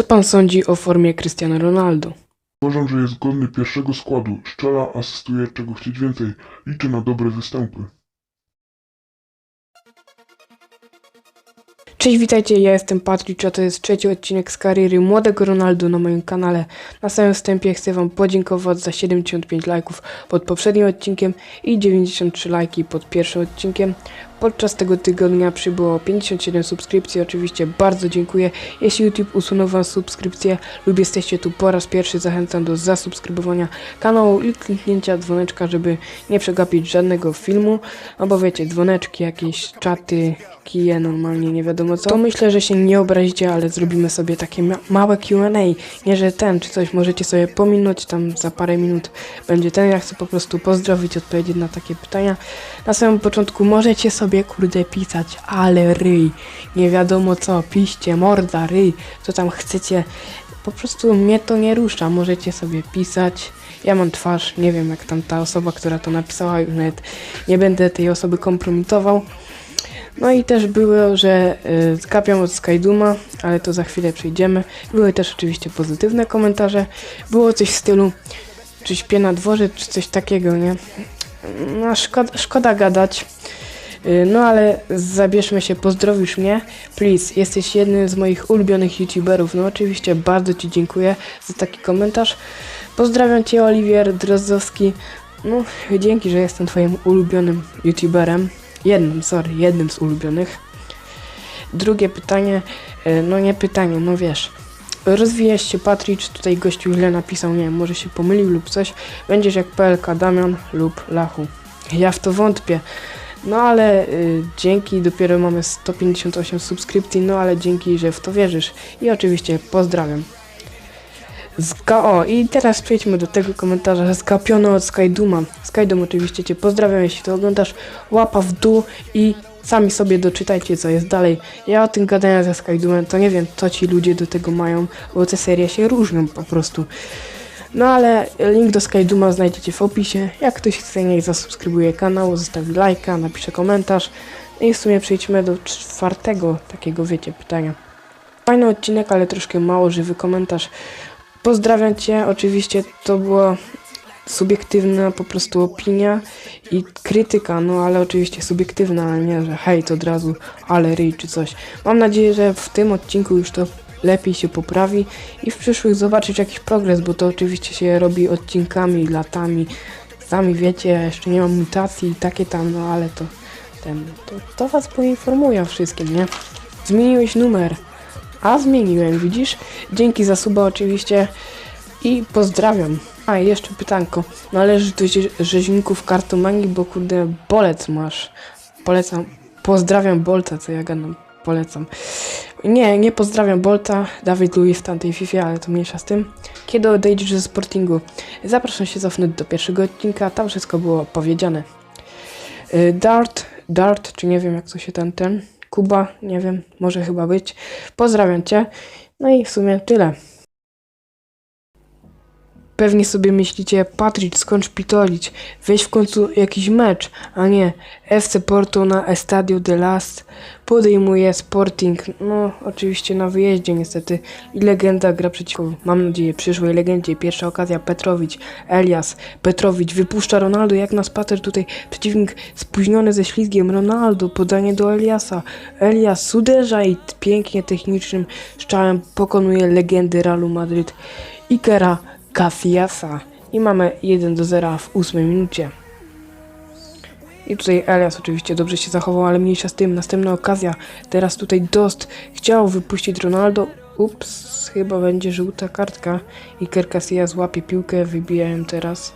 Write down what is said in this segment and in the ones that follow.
Co pan sądzi o formie Cristiano Ronaldo? Uważam, że jest godny pierwszego składu. Strzela, asystuje, czego chcieć więcej. Liczę na dobre występy. Cześć, witajcie, ja jestem Patryk, a to jest trzeci odcinek z kariery młodego Ronaldo na moim kanale. Na samym wstępie chcę wam podziękować za 75 lajków pod poprzednim odcinkiem i 93 lajki pod pierwszym odcinkiem. Podczas tego tygodnia przybyło 57 subskrypcji, oczywiście bardzo dziękuję. Jeśli YouTube usunął wam subskrypcję lub jesteście tu po raz pierwszy, zachęcam do zasubskrybowania kanału i kliknięcia dzwoneczka, żeby nie przegapić żadnego filmu. No bo wiecie, dzwoneczki, jakieś czaty, kije, normalnie nie wiadomo co. To myślę, że się nie obrazicie, ale zrobimy sobie takie ma małe Q&A. Nie, że ten czy coś możecie sobie pominąć, tam za parę minut będzie ten. Ja chcę po prostu pozdrowić, odpowiedzieć na takie pytania. Na samym początku możecie sobie, kurde, pisać, ale ryj, nie wiadomo co, piście, morda, ryj, co tam chcecie. Po prostu mnie to nie rusza, możecie sobie pisać. Ja mam twarz, nie wiem jak tam ta osoba, która to napisała, już nawet nie będę tej osoby kompromitował. No i też było, że y, skapiam od Skyduma, ale to za chwilę przejdziemy. Były też oczywiście pozytywne komentarze. Było coś w stylu, czy śpię na dworze, czy coś takiego, nie? No szkoda, szkoda gadać. Y, No ale zabierzmy się, pozdrowisz mnie. Please, jesteś jednym z moich ulubionych youtuberów. No oczywiście bardzo Ci dziękuję za taki komentarz. Pozdrawiam Cię Oliwier Drozdowski. No dzięki, że jestem Twoim ulubionym youtuberem. Jednym, sorry, jednym z ulubionych. Drugie pytanie, e, no nie pytanie, no wiesz. Rozwijesz się Patricz, tutaj gościu źle napisał, nie wiem, może się pomylił lub coś. Będziesz jak PLK Damian lub Lachu. Ja w to wątpię. No ale y, dzięki, dopiero mamy 158 subskrypcji, no ale dzięki, że w to wierzysz. I oczywiście pozdrawiam. Zga o, i teraz przejdźmy do tego komentarza skapiono od Skyduma. Skydum oczywiście Cię pozdrawiam, jeśli to oglądasz. Łapa w dół i sami sobie doczytajcie, co jest dalej. Ja o tym gadania ze Skydumem, to nie wiem, co ci ludzie do tego mają, bo te serie się różnią po prostu. No ale link do Skyduma znajdziecie w opisie. Jak ktoś chce, niech zasubskrybuje kanał, zostawi lajka, napisze komentarz. No I w sumie przejdźmy do czwartego takiego, wiecie, pytania. Fajny odcinek, ale troszkę mało żywy komentarz. Pozdrawiam Cię, oczywiście to była subiektywna po prostu opinia i krytyka, no ale oczywiście subiektywna, a nie, że hejt od razu, ale ryj czy coś. Mam nadzieję, że w tym odcinku już to lepiej się poprawi i w przyszłych zobaczyć jakiś progres, bo to oczywiście się robi odcinkami, latami. Sami wiecie, ja jeszcze nie mam mutacji i takie tam, no ale to ten, to, to was poinformuję o wszystkim, nie? Zmieniłeś numer. A zmieniłem, widzisz? Dzięki za suba oczywiście i pozdrawiam. A jeszcze pytanko. Należy do rzeźników kartomanii, bo kurde bolec masz. Polecam. Pozdrawiam Bolta, co ja gadam. Polecam. Nie, nie pozdrawiam Bolta, Dawid Louis w tamtej FIFA, ale to mniejsza z tym. Kiedy odejdziesz ze Sportingu? Zapraszam się cofnąć do pierwszego odcinka, tam wszystko było powiedziane. Y, Dart, Dart, czy nie wiem jak to się ten, ten, Kuba, nie wiem, może chyba być. Pozdrawiam Cię. No i w sumie tyle. Pewnie sobie myślicie, Patrick, skąd pitolić? Weź w końcu jakiś mecz, a nie. FC Porto na Estadio de Last podejmuje Sporting. No, oczywiście na wyjeździe niestety. I legenda gra przeciwko, mam nadzieję, przyszłej legendzie. Pierwsza okazja, Petrowicz, Elias, Petrowicz wypuszcza Ronaldo jak na spacer tutaj. Przeciwnik spóźniony ze ślizgiem. Ronaldo, podanie do Eliasa. Elias uderza i pięknie technicznym strzałem pokonuje legendy Realu Madryt. Ikera Casillas i mamy 1 do 0 w 8 minucie. I tutaj Elias oczywiście dobrze się zachował, ale mniejsza z tym. Następna okazja. Teraz tutaj Dost chciał wypuścić Ronaldo. Ups, chyba będzie żółta kartka. Iker Casillas łapie piłkę, wybijają teraz.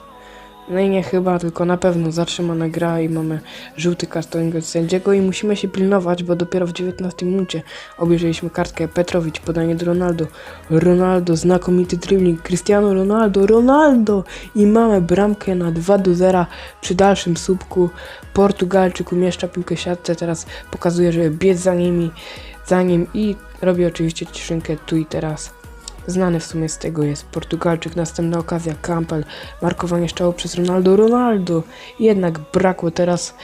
No i nie chyba, tylko na pewno zatrzymana gra i mamy żółty karton od sędziego i musimy się pilnować, bo dopiero w 19 minucie obejrzeliśmy kartkę Petrowicz, podanie do Ronaldo. Ronaldo, znakomity dribbling, Cristiano Ronaldo, Ronaldo i mamy bramkę na 2 do 0 przy dalszym słupku. Portugalczyk umieszcza piłkę siatce, teraz pokazuje, że biec za nimi, za nim i robi oczywiście ciszynkę tu i teraz. Znany w sumie z tego jest Portugalczyk, następna okazja, Campbell, markowanie strzału przez Ronaldo, Ronaldo. Jednak brakło teraz,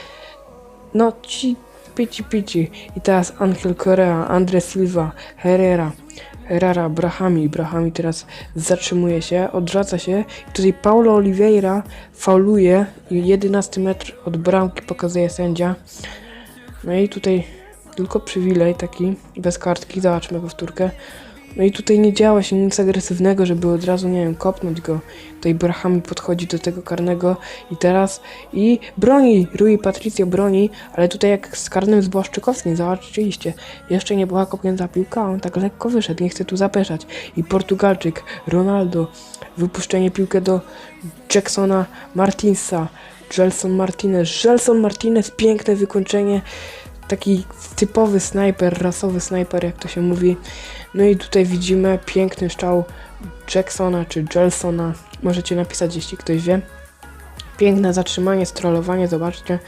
no ci pici pici. I teraz Angel Correa, Andre Silva, Herrera. Rara Brahami. Brahami teraz zatrzymuje się, odwraca się. I tutaj Paulo Oliveira fauluje. i 11 metr od bramki pokazuje sędzia. No i tutaj tylko przywilej taki, bez kartki. Zobaczmy powtórkę. No i tutaj nie działa się nic agresywnego, żeby od razu, nie wiem, kopnąć go. Tutaj Brahami podchodzi do tego karnego i teraz i broni, Rui Patricio broni, ale tutaj jak z karnym z Błaszczykowskim, zobaczyliście, jeszcze nie była kopnięta piłka, on tak lekko wyszedł, nie chce tu zapeszać. I Portugalczyk, Ronaldo, wypuszczenie piłkę do Jacksona Martinsa, Gelson Martinez, Gelson Martinez, piękne wykończenie, taki typowy snajper, rasowy snajper, jak to się mówi. No i tutaj widzimy piękny strzał Jacksona czy Gelsona. Możecie napisać, jeśli ktoś wie. Piękne zatrzymanie, strollowanie, zobaczcie.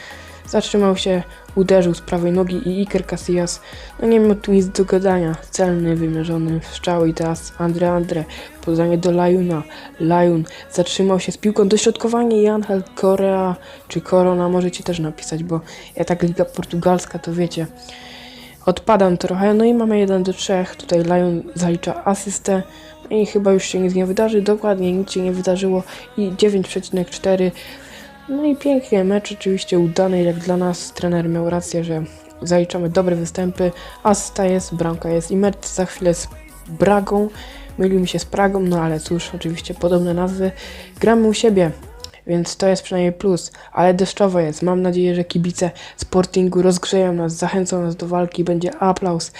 Zatrzymał się, uderzył z prawej nogi i Iker Casillas. No nie miał tu nic do gadania. Celny, wymierzony strzał i teraz Andre Andre. Podanie do Lajuna. Lajun zatrzymał się z piłką. Dośrodkowanie i Angel Korea czy Corona możecie też napisać, bo ja tak Liga Portugalska to wiecie. Odpadam trochę, no i mamy 1 do 3. Tutaj Lion zalicza asystę. No i chyba już się nic nie wydarzy. Dokładnie nic się nie wydarzyło. I 9,4. No i pięknie, mecz oczywiście udany, jak dla nas. Trener miał rację, że zaliczamy dobre występy. Asysta jest, bramka jest i mecz za chwilę z Bragą. Mylił mi się z Pragą, no ale cóż, oczywiście podobne nazwy. Gramy u siebie, więc to jest przynajmniej plus, ale deszczowo jest. Mam nadzieję, że kibice Sportingu rozgrzeją nas, zachęcą nas do walki, będzie aplauz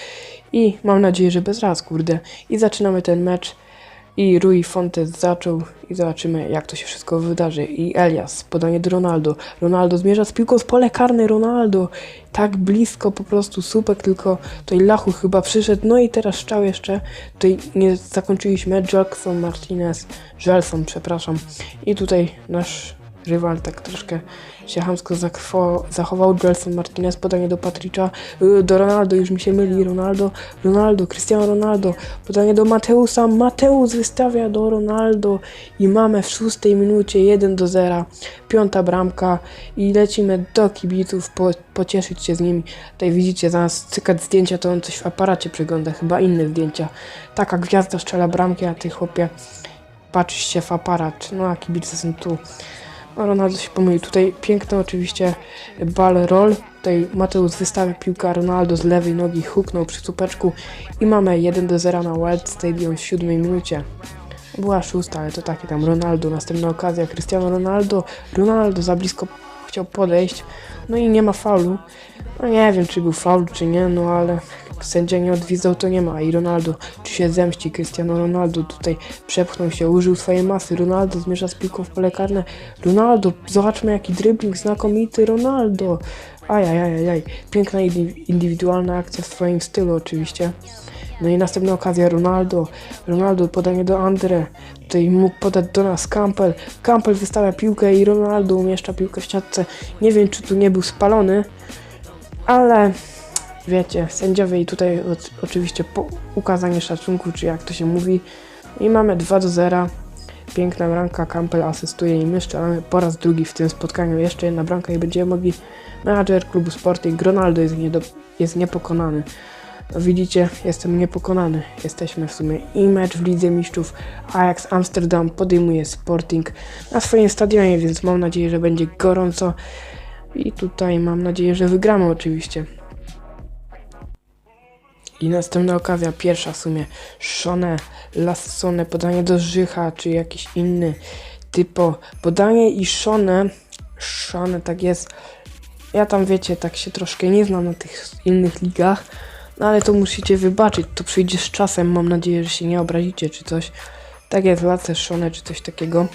i mam nadzieję, że bez raz, kurde. I zaczynamy ten mecz i Rui Fontes zaczął i zobaczymy jak to się wszystko wydarzy. I Elias, podanie do Ronaldo. Ronaldo zmierza z piłką z pole karne, Ronaldo. Tak blisko po prostu, słupek, tylko tutaj Lachu chyba przyszedł. No i teraz szczał jeszcze. Tutaj nie zakończyliśmy. Jackson Martinez, Gelson, przepraszam. I tutaj nasz rywal tak troszkę się chamsko zakwo- zachował. Gelson Martinez, podanie do Patricza, y, do Ronaldo, już mi się myli, Ronaldo, Ronaldo, Cristiano Ronaldo, podanie do Mateusa, Mateusz wystawia do Ronaldo i mamy w szóstej minucie 1 do 0, piąta bramka i lecimy do kibiców, po, pocieszyć się z nimi. Tutaj widzicie, zamiast cykać zdjęcia, to on coś w aparacie przegląda, chyba inne zdjęcia. Taka gwiazda strzela bramki, a ty chłopie patrzysz się w aparat, no a kibice są tu. Ronaldo się pomylił. Tutaj piękny oczywiście bal roll. Tutaj Mateusz wystawia piłkę, Ronaldo z lewej nogi huknął przy słupeczku i mamy 1 do 0 na Wild Stadium w siódmej minucie. Była szósta, ale to takie tam Ronaldo, następna okazja, Cristiano Ronaldo. Ronaldo za blisko chciał podejść, no i nie ma faulu. No nie wiem, czy był faul, czy nie, no ale sędzia nie odwiedzał, to nie ma. I Ronaldo, czy się zemści, Cristiano Ronaldo tutaj przepchnął się, użył swojej masy. Ronaldo zmierza z piłką w pole karne. Ronaldo, zobaczmy jaki dribbling znakomity, Ronaldo. Ajajajajaj, piękna indy- indywidualna akcja w swoim stylu oczywiście. No i następna okazja Ronaldo. Ronaldo podanie do Andre. Tutaj mógł podać do nas Campbell. Campbell wystawia piłkę i Ronaldo umieszcza piłkę w siatce. Nie wiem, czy tu nie był spalony, ale wiecie, sędziowie i tutaj oczywiście ukazanie szacunku, czy jak to się mówi. I mamy 2 do 0. Piękna bramka, Campbell asystuje i my strzelamy po raz drugi w tym spotkaniu. Jeszcze jedna bramka i będziemy mogli. Menadżer klubu Sporting Ronaldo jest, nie jest niepokonany. No widzicie, jestem niepokonany. Jesteśmy w sumie i mecz w Lidze Mistrzów. Ajax Amsterdam podejmuje Sporting na swoim stadionie, więc mam nadzieję, że będzie gorąco. I tutaj mam nadzieję, że wygramy oczywiście. I następna okazja, pierwsza w sumie. Shone, Lassone, podanie do Życha, czy jakiś inny typo. Podanie i Shone, Shone, tak jest. Ja tam wiecie, tak się troszkę nie znam na tych innych ligach, no ale to musicie wybaczyć, to przyjdzie z czasem, mam nadzieję, że się nie obrazicie czy coś. Tak jest, Lace Shone czy coś takiego.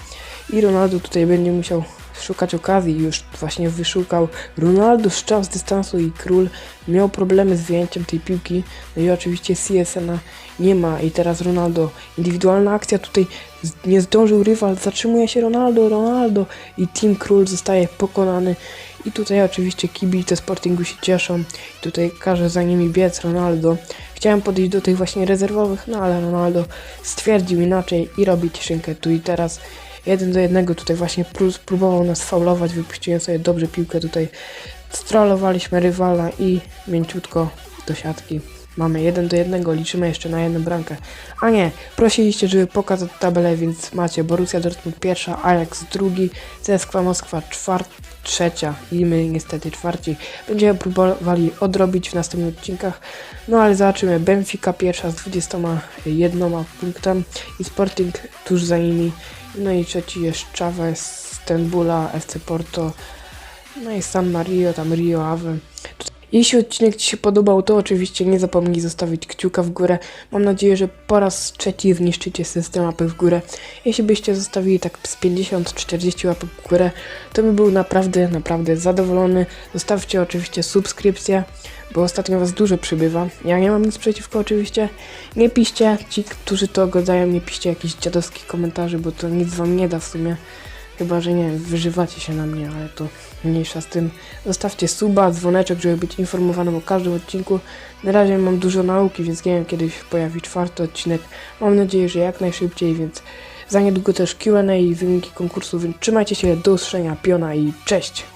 I Ronaldo tutaj będzie musiał szukać okazji, już właśnie wyszukał. Ronaldo strzał z dystansu i król miał problemy z wyjęciem tej piłki. No i oczywiście CSN-a nie ma i teraz Ronaldo. Indywidualna akcja tutaj nie zdążył rywal, zatrzymuje się Ronaldo, Ronaldo i Team Król zostaje pokonany. I tutaj oczywiście kibice Sportingu się cieszą. I tutaj każe za nimi biec Ronaldo. Chciałem podejść do tych właśnie rezerwowych, no ale Ronaldo stwierdził inaczej i robi cieszynkę tu i teraz. Jeden do jednego tutaj właśnie pró- próbował nas faulować, wypuściłem sobie dobrze piłkę tutaj. Strollowaliśmy rywala i mięciutko do siatki. Mamy 1 do 1, liczymy jeszcze na jedną bramkę. A nie, prosiliście, żeby pokazać tabelę, więc macie Borussia Dortmund pierwsza, Ajax drugi, CSKA Moskwa czwart, trzecia i my niestety czwarci. Będziemy próbowali odrobić w następnych odcinkach. No ale zobaczymy. Benfica pierwsza z 21 punktem i Sporting tuż za nimi. No i trzeci jest Chavez Stambula, FC Porto, no i San Mario, tam Rio Ave. Jeśli odcinek Ci się podobał, to oczywiście nie zapomnij zostawić kciuka w górę. Mam nadzieję, że po raz trzeci zniszczycie system łapek w górę. Jeśli byście zostawili tak z 50-40 łapek w górę, to bym był naprawdę, naprawdę zadowolony. Zostawcie oczywiście subskrypcję, bo ostatnio Was dużo przybywa. Ja nie mam nic przeciwko oczywiście. Nie piszcie, ci, którzy to oglądają, nie piszcie jakichś dziadowskich komentarzy, bo to nic Wam nie da w sumie. Chyba, że nie wiem, wyżywacie się na mnie, ale to mniejsza z tym. Zostawcie suba, dzwoneczek, żeby być informowanym o każdym odcinku. Na razie mam dużo nauki, więc nie wiem, kiedy się pojawi czwarty odcinek. Mam nadzieję, że jak najszybciej, więc za niedługo też Q&A i wyniki konkursu, więc trzymajcie się, do usłyszenia, piona i cześć!